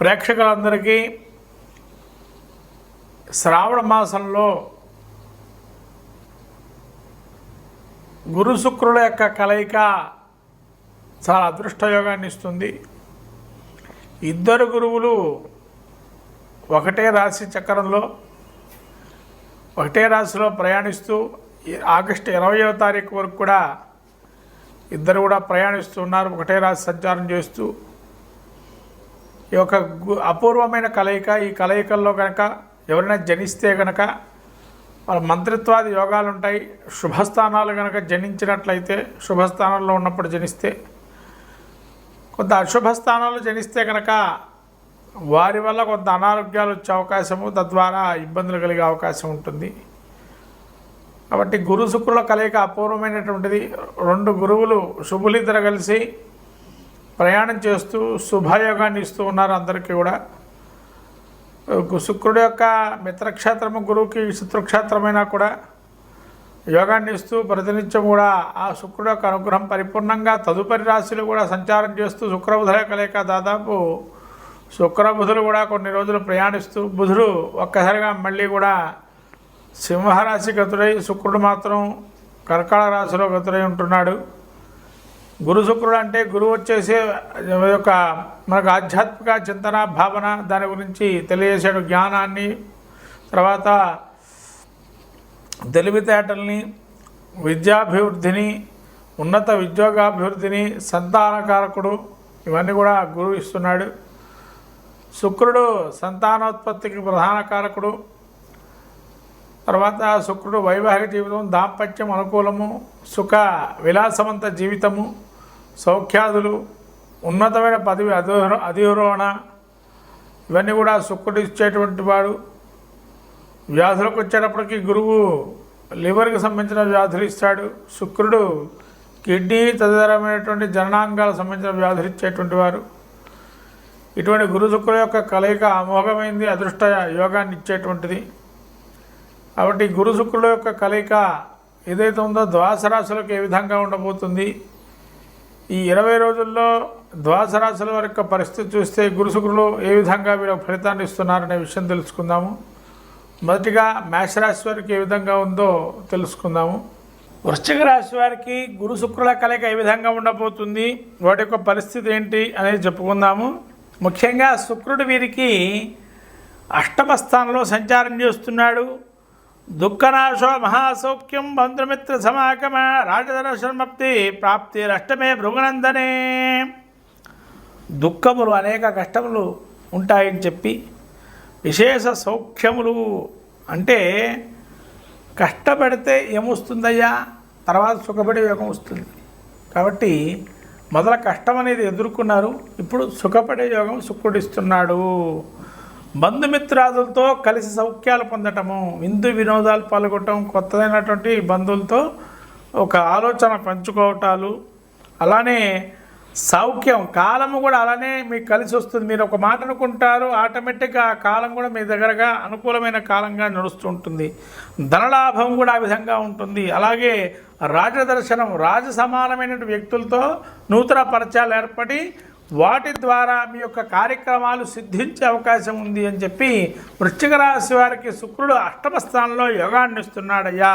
ప్రేక్షకులందరికీ శ్రావణ మాసంలో గురు శుక్రుల యొక్క కలయిక చాలా అదృష్టయోగాన్ని ఇస్తుంది. ఇద్దరు గురువులు ఒకటే రాశి చక్రంలో ఒకటే రాశిలో ప్రయాణిస్తూ ఆగస్టు ఇరవయో తారీఖు వరకు కూడా ఇద్దరు కూడా ప్రయాణిస్తున్నారు ఒకటే రాశి సంచారం చేస్తూ ఈ యొక్క గు- అపూర్వమైన కలయిక ఈ కలయికల్లో కనుక ఎవరైనా జనిస్తే కనుక వాళ్ళ మంత్రిత్వాది యోగాలు ఉంటాయి శుభస్థానాలు కనుక జనించినట్లయితే శుభస్థానంలో ఉన్నప్పుడు జనిస్తే కొంత అశుభ స్థానాలు జనిస్తే కనుక వారి వల్ల కొంత అనారోగ్యాలు వచ్చే అవకాశము తద్వారా ఇబ్బందులు కలిగే అవకాశం ఉంటుంది. కాబట్టి గురు శుక్రుల కలయిక అపూర్వమైనటువంటిది. రెండు గురువులు శుభులిద్దరు కలిసి ప్రయాణం చేస్తూ శుభయోగాన్ని ఇస్తూ ఉన్నారు అందరికీ కూడా. శుక్రుడు యొక్క మిత్రక్షేత్రము గురువుకి శత్రుక్షేత్రమైనా కూడా యోగాన్ని ఇస్తూ ప్రతినిత్యం కూడా ఆ శుక్రుడు యొక్క అనుగ్రహం పరిపూర్ణంగా తదుపరి రాశులు కూడా సంచారం చేస్తూ శుక్రబుధుల కలయిక దాదాపు శుక్రబుధులు కూడా కొన్ని రోజులు ప్రయాణిస్తూ బుధుడు ఒక్కసారిగా మళ్ళీ కూడా సింహరాశి గతుడై శుక్రుడు మాత్రం కర్కాళ రాశిలో గతుడై ఉంటున్నాడు. గురు శుక్రుడు అంటే గురువు వచ్చేసి యొక్క మనకు ఆధ్యాత్మిక చింతన భావన దాని గురించి తెలియజేసే జ్ఞానాన్ని. తర్వాత తెలివితేటల్ని విద్యాభివృద్ధిని ఉన్నత ఉద్యోగాభివృద్ధిని సంతానకారకుడు ఇవన్నీ కూడా గురువు ఇస్తున్నాడు. శుక్రుడు సంతానోత్పత్తికి ప్రధాన కారకుడు. తర్వాత శుక్రుడు వైవాహిక జీవితం దాంపత్యం అనుకూలము సుఖ విలాసవంత జీవితము. సౌఖ్యాదులు ఉన్నతమైన పదవి అధిరో అధిరోహణ ఇవన్నీ కూడా శుక్రుడు ఇచ్చేటువంటి వాడు. వ్యాధులకు వచ్చేటప్పటికి గురువు లివర్కి సంబంధించిన వ్యాధులు ఇస్తాడు. శుక్రుడు కిడ్నీ తదితరమైనటువంటి జననాంగాలకు సంబంధించిన వ్యాధులు ఇచ్చేటువంటి వారు. ఇటువంటి గురు శుక్రుల యొక్క కలయిక అమోఘమైంది అదృష్ట యోగాన్ని ఇచ్చేటువంటిది. కాబట్టి గురు శుక్రుల యొక్క కలయిక ఏదైతే ఉందో ద్వాస రాశులకు ఏ విధంగా ఉండబోతుంది? ఈ ఇరవై రోజుల్లో ద్వాస రాశుల వారి యొక్క పరిస్థితి చూస్తే గురుశుకులు ఏ విధంగా వీళ్ళకి ఫలితాన్ని ఇస్తున్నారనే విషయం తెలుసుకుందాము. మొదటిగా మేషరాశి వారికి ఏ విధంగా ఉందో తెలుసుకుందాము. వృశ్చిక రాశి వారికి గురు శుక్రుల కలయిక ఏ విధంగా ఉండబోతుంది వాటి యొక్క పరిస్థితి ఏంటి అనేది చెప్పుకుందాము. ముఖ్యంగా శుక్రుడు వీరికి అష్టమ స్థానంలో సంచారం చేస్తున్నాడు. దుఃఖనాశో మహాసౌఖ్యం బంధుమిత్ర సమాగమ రాజదర్శనమప్తి ప్రాప్తి అష్టమే భృగునందనే దుఃఖములు అనేక కష్టములు ఉంటాయని చెప్పి విశేష సౌఖ్యములు అంటే కష్టపడితే ఏమొస్తుందయ్యా? తర్వాత సుఖపడి యోగం వస్తుంది కాబట్టి మొదల కష్టం అనేది ఎదుర్కొన్నారు ఇప్పుడు సుఖపడే యోగం సుఖుడిస్తున్నాడు బంధుమిత్రాదులతో కలిసి సౌఖ్యాలు పొందటము విందు వినోదాలు పాల్గొనటం కొత్తదైనటువంటి బంధువులతో ఒక ఆలోచన పంచుకోవటాలు అలానే సౌఖ్యం కాలము కూడా అలానే మీకు కలిసి వస్తుంది. మీరు ఒక మాట అనుకుంటారు ఆటోమేటిక్గా ఆ కాలం కూడా మీ దగ్గరగా అనుకూలమైన కాలంగా నడుస్తుంటుంది ధనలాభం కూడా ఆ విధంగా ఉంటుంది. అలాగే రాజదర్శనం రాజ సమానమైనటువంటి వ్యక్తులతో నూతన పరిచయాలు ఏర్పడి వాటి ద్వారా మీ యొక్క కార్యక్రమాలు సిద్ధించే అవకాశం ఉంది అని చెప్పి వృశ్చిక రాశి వారికి శుక్రుడు అష్టమ స్థానంలో యోగాన్ని ఇస్తున్నాడయ్యా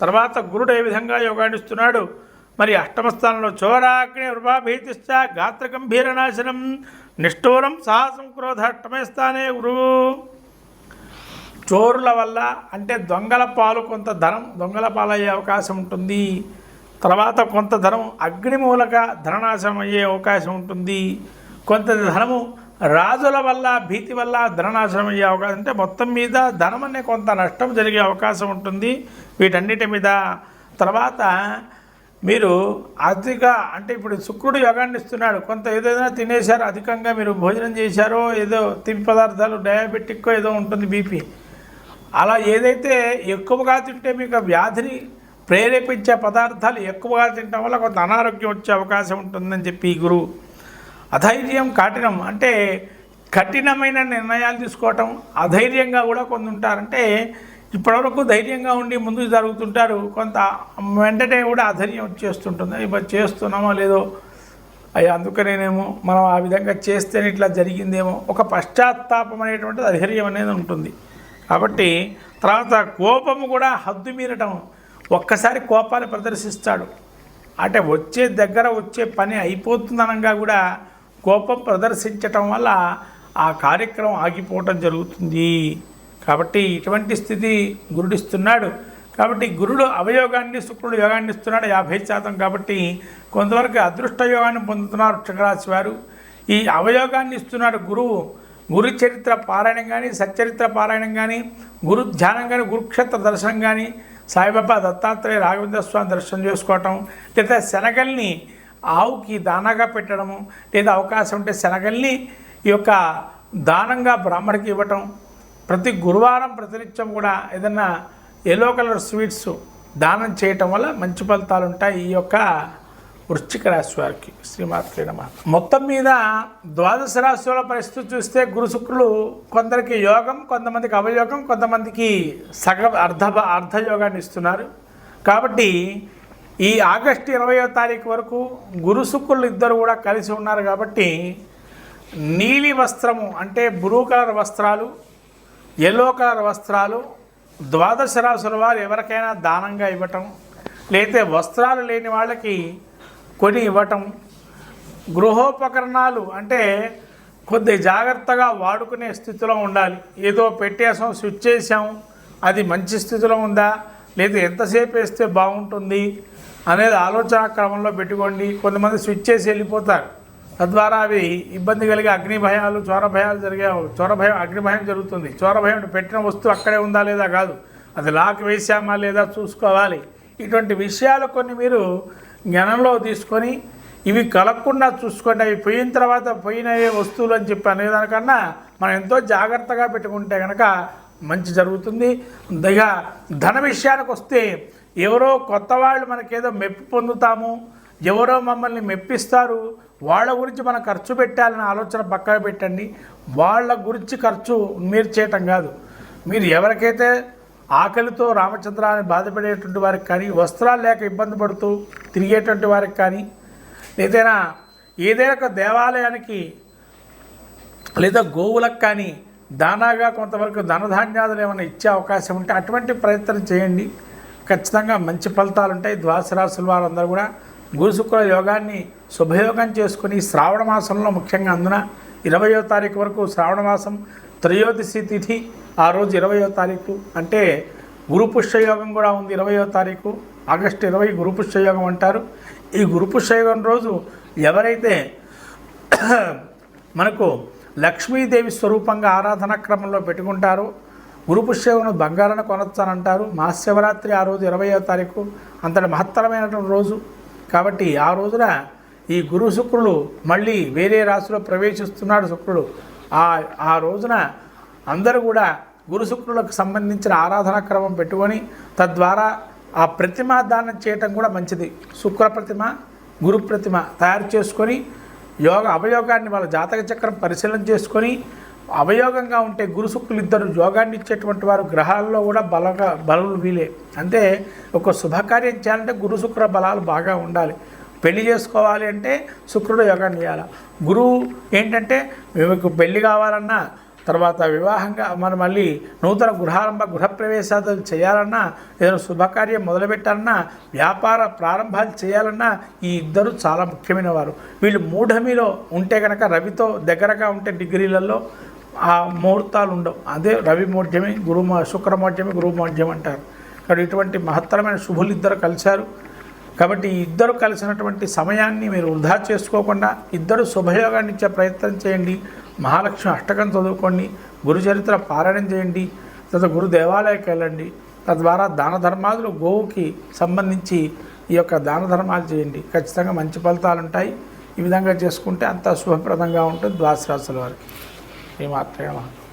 తర్వాత గురుడు ఏ విధంగా యోగాన్ని ఇస్తున్నాడు మరి అష్టమ స్థానంలో చోరాగ్ని వృభాభీతిశ్చ గాత్ర గంభీర నాశనం నిష్ఠూరం సాహసం క్రోధ అష్టమే స్థానే గురువు చోరుల వల్ల అంటే దొంగల పాలు కొంత ధనం దొంగల పాలయ్యే అవకాశం ఉంటుంది. తర్వాత కొంత ధనం అగ్ని మూలక ధననాశనం అయ్యే అవకాశం ఉంటుంది. కొంత ధనము రాజుల వల్ల భీతి వల్ల ధననాశనం అయ్యే అవకాశం అంటే మొత్తం మీద ధనం అనే కొంత నష్టం జరిగే అవకాశం ఉంటుంది. వీటన్నిటి మీద తర్వాత మీరు అధిక అంటే ఇప్పుడు శుక్రుడు యోగాన్ని ఇస్తున్నాడు. కొంత ఏదైనా తినేశారు అధికంగా మీరు భోజనం చేశారో ఏదో తిండి పదార్థాలు డయాబెటిక్ ఏదో ఉంటుంది బీపీ. అలా ఏదైతే ఎక్కువగా తింటే మీకు వ్యాధిని ప్రేరేపించే పదార్థాలు ఎక్కువగా తినడం వల్ల కొంత అనారోగ్యం వచ్చే అవకాశం ఉంటుందని చెప్పి ఈ గురువు అధైర్యం కఠినం. అంటే కఠినమైన నిర్ణయాలు తీసుకోవటం అధైర్యంగా కూడా కొంత ఉంటారంటే ఇప్పటివరకు ధైర్యంగా ఉండి ముందుకు జరుగుతుంటారు. కొంత వెంటనే కూడా అధైర్యం వచ్చేస్తుంటుంది. ఇప్పుడు చేస్తున్నామో లేదో అయ్యా అందుకనేనేమో మనం ఆ విధంగా చేస్తేనే ఇట్లా జరిగిందేమో. ఒక పశ్చాత్తాపం అనేటువంటిది అధైర్యం అనేది ఉంటుంది. కాబట్టి తర్వాత కోపము కూడా హద్దు మీరటం. ఒక్కసారి కోపాలు ప్రదర్శిస్తాడు. అంటే వచ్చే దగ్గర వచ్చే పని అయిపోతుందనంగా కూడా కోపం ప్రదర్శించటం వల్ల ఆ కార్యక్రమం ఆగిపోవటం జరుగుతుంది. కాబట్టి ఇటువంటి స్థితి గురుడిస్తున్నాడు. కాబట్టి గురుడు అవయోగాన్ని శుక్రుడు యోగాన్ని ఇస్తున్నాడు యాభై శాతం కాబట్టి కొంతవరకు అదృష్ట యోగాన్ని పొందుతున్నారు వృక్షరాశి వారు. ఈ అవయోగాన్ని ఇస్తున్నాడు గురువు. గురు చరిత్ర పారాయణం కానీ సచ్చరిత్ర పారాయణం కానీ గురు ధ్యానం కానీ గురుక్షేత్ర దర్శనం కానీ సాయిబాబా దత్తాత్రేయ రాఘవేంద్ర స్వామి దర్శనం చేసుకోవటం లేదా శనగల్ని ఆవుకి దానాగా పెట్టడము లేదా అవకాశం ఉంటే శనగల్ని ఈ యొక్క దానంగా బ్రాహ్మడికి ఇవ్వటం ప్రతి గురువారం ప్రతినిత్యం కూడా ఏదన్నా ఎల్లో కలర్ స్వీట్స్ దానం చేయటం వల్ల మంచి ఫలితాలు ఉంటాయి. ఈ యొక్క వృశ్చిక రాశి వారికి శ్రీమాత్రే నమ. మొత్తం మీద ద్వాదశ రాశుల పరిస్థితి చూస్తే గురు శుక్రులు కొందరికి యోగం కొంతమందికి అవయోగం కొంతమందికి సగ అర్ధ అర్ధయోగాన్ని ఇస్తున్నారు. కాబట్టి ఈ ఆగస్టు ఇరవయో తారీఖు వరకు గురు శుక్రులు ఇద్దరు కూడా కలిసి ఉన్నారు కాబట్టి నీలి వస్త్రము అంటే బ్లూ కలర్ వస్త్రాలు ఎల్లో కలర్ వస్త్రాలు ద్వాదశ రాశుల వారు ఎవరికైనా దానంగా ఇవ్వటం లేతే వస్త్రాలు లేని వాళ్ళకి కొని ఇవ్వటం. గృహోపకరణాలు అంటే కొద్ది జాగ్రత్తగా వాడుకునే స్థితిలో ఉండాలి. ఏదో పెట్టేసాం స్విచ్ చేసాం అది మంచి స్థితిలో ఉందా? లేదా ఎంతసేపు వేస్తే బాగుంటుంది? అనేది ఆలోచన క్రమంలో పెట్టుకోండి. కొంతమంది స్విచ్ చేసి వెళ్ళిపోతారు. తద్వారా అవి ఇబ్బంది కలిగే అగ్నిభయాలు చోరభయాలు జరిగే చోరభయం అగ్నిభయం జరుగుతుంది. చోర భయం పెట్టిన వస్తువు అక్కడే ఉందా లేదా కాదు. అది లాక్ వేసామా లేదా చూసుకోవాలి. ఇటువంటి విషయాలు కొన్ని మీరు జ్ఞానంలో తీసుకొని ఇవి కలగకుండా చూసుకోండి అవి పోయిన తర్వాత పోయినవే వస్తువులు అని చెప్పి అనేదానికన్నా మనం ఎంతో జాగ్రత్తగా పెట్టుకుంటే కనుక మంచి జరుగుతుంది. ఇక ధన విషయానికి వస్తే ఎవరో కొత్త వాళ్ళు మనకేదో మెప్పి పొందుతాము ఎవరో మమ్మల్ని మెప్పిస్తారు వాళ్ళ గురించి మనం ఖర్చు పెట్టాలనే ఆలోచన పక్కన పెట్టండి. వాళ్ళ గురించి ఖర్చు మీరు చేయటం కాదు. మీరు ఎవరికైతే ఆకలితో రామచంద్రాన్ని బాధపడేటువంటి వారికి కానీ వస్త్రాలు లేక ఇబ్బంది పడుతూ తిరిగేటువంటి వారికి కానీ ఏదైనా ఏదైనా ఒక దేవాలయానికి లేదా గోవులకు కానీ దానాగా కొంతవరకు ధనధాన్యాలు ఏమైనా ఇచ్చే అవకాశం ఉంటే అటువంటి ప్రయత్నం చేయండి. ఖచ్చితంగా మంచి ఫలితాలు ఉంటాయి. ద్వాదశ వారందరూ కూడా గురు యోగాన్ని శుభయోగం చేసుకుని శ్రావణ మాసంలో ముఖ్యంగా అందున ఇరవయో తారీఖు వరకు శ్రావణ మాసం త్రయోదశి తిథి ఆ రోజు ఇరవయో తారీఖు. అంటే గురుపుష్యయోగం కూడా ఉంది ఇరవయో తారీఖు. ఆగస్టు ఇరవై గురుపుష్యయోగం అంటారు. ఈ గురుపుష్యయోగం రోజు ఎవరైతే మనకు లక్ష్మీదేవి స్వరూపంగా ఆరాధన క్రమంలో పెట్టుకుంటారో గురు బంగారాన్ని కొనొచ్చానంటారు. మహాశివరాత్రి ఆ రోజు ఇరవయో తారీఖు. అంతటి మహత్తరమైనటువంటి రోజు. కాబట్టి ఆ రోజున ఈ గురు శుక్రుడు మళ్ళీ వేరే రాశిలో ప్రవేశిస్తున్నాడు శుక్రుడు. ఆ ఆ రోజున అందరూ కూడా గురు శుక్రులకు సంబంధించిన ఆరాధన క్రమం పెట్టుకొని తద్వారా ఆ ప్రతిమ దానం చేయటం కూడా మంచిది. శుక్ర ప్రతిమ గురు ప్రతిమ తయారు చేసుకొని యోగ అవయోగాన్ని వాళ్ళ జాతక చక్రం పరిశీలన చేసుకొని అవయోగంగా ఉంటే గురు శుక్రులు ఇద్దరు యోగాన్ని ఇచ్చేటువంటి వారు గ్రహాల్లో కూడా బలగా బలులు వీలే. అంటే ఒక శుభకార్యం చేయాలంటే గురు శుక్ర బలాలు బాగా ఉండాలి. పెళ్ళి చేసుకోవాలి అంటే శుక్రుడు యోగాన్ని చేయాలి. గురువు ఏంటంటే మీకు పెళ్ళి కావాలన్నా తర్వాత వివాహంగా మనం మళ్ళీ నూతన గృహారంభ గృహప్రవేశాలు చేయాలన్నా ఏదైనా శుభకార్యం మొదలుపెట్టాలన్నా వ్యాపార ప్రారంభాలు చేయాలన్నా ఈ ఇద్దరు చాలా ముఖ్యమైన వారు వీళ్ళు మూఢమిలో ఉంటే కనుక రవితో దగ్గరగా ఉంటే డిగ్రీలలో ఆ ముహూర్తాలు ఉండవు. అదే రవి మౌఢ్యమి గురు శుక్ర గురు అంటారు. ఇక్కడ ఇటువంటి మహత్తరమైన శుభులు ఇద్దరు కలిశారు. కాబట్టి ఇద్దరు కలిసినటువంటి సమయాన్ని మీరు వృధా చేసుకోకుండా ఇద్దరు శుభయోగాన్ని ఇచ్చే ప్రయత్నం చేయండి. మహాలక్ష్మి అష్టకం చదువుకోండి. గురు చరిత్ర పారాయణం చేయండి. తర్వాత గురు దేవాలయకి వెళ్ళండి. తద్వారా దాన ధర్మాదులు గోవుకి సంబంధించి ఈ యొక్క దాన ధర్మాలు చేయండి. ఖచ్చితంగా మంచి ఫలితాలు ఉంటాయి. ఈ విధంగా చేసుకుంటే అంత శుభప్రదంగా ఉంటుంది ద్వాసరాశుల వారికి. ఏమాత్రమే